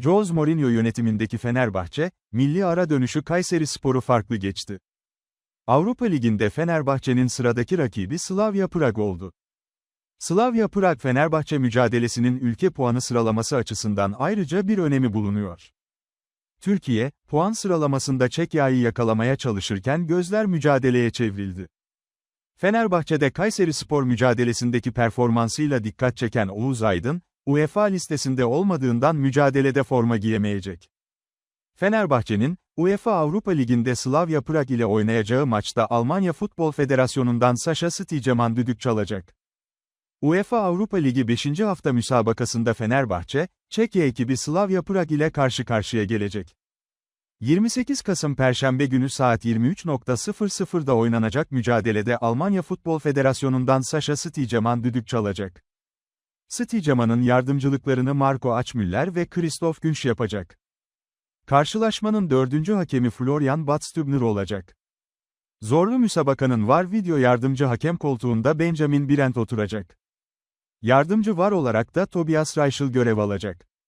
Jose Mourinho yönetimindeki Fenerbahçe, milli ara dönüşü Kayseri Sporu farklı geçti. Avrupa Ligi'nde Fenerbahçe'nin sıradaki rakibi Slavia Prag oldu. Slavia Prag Fenerbahçe mücadelesinin ülke puanı sıralaması açısından ayrıca bir önemi bulunuyor. Türkiye, puan sıralamasında Çekya'yı yakalamaya çalışırken gözler mücadeleye çevrildi. Fenerbahçe'de Kayseri Spor mücadelesindeki performansıyla dikkat çeken Oğuz Aydın, UEFA listesinde olmadığından mücadelede forma giyemeyecek. Fenerbahçe'nin, UEFA Avrupa Ligi'nde Slavia Prag ile oynayacağı maçta Almanya Futbol Federasyonu'ndan Sasha Sticeman düdük çalacak. UEFA Avrupa Ligi 5. hafta müsabakasında Fenerbahçe, Çekya ekibi Slavia Prag ile karşı karşıya gelecek. 28 Kasım Perşembe günü saat 23.00'da oynanacak mücadelede Almanya Futbol Federasyonu'ndan Sasha Sticeman düdük çalacak. Sticeman'ın yardımcılıklarını Marco Açmüller ve Christoph Günş yapacak. Karşılaşmanın dördüncü hakemi Florian Batstübner olacak. Zorlu müsabakanın VAR video yardımcı hakem koltuğunda Benjamin Birent oturacak. Yardımcı VAR olarak da Tobias Reichel görev alacak.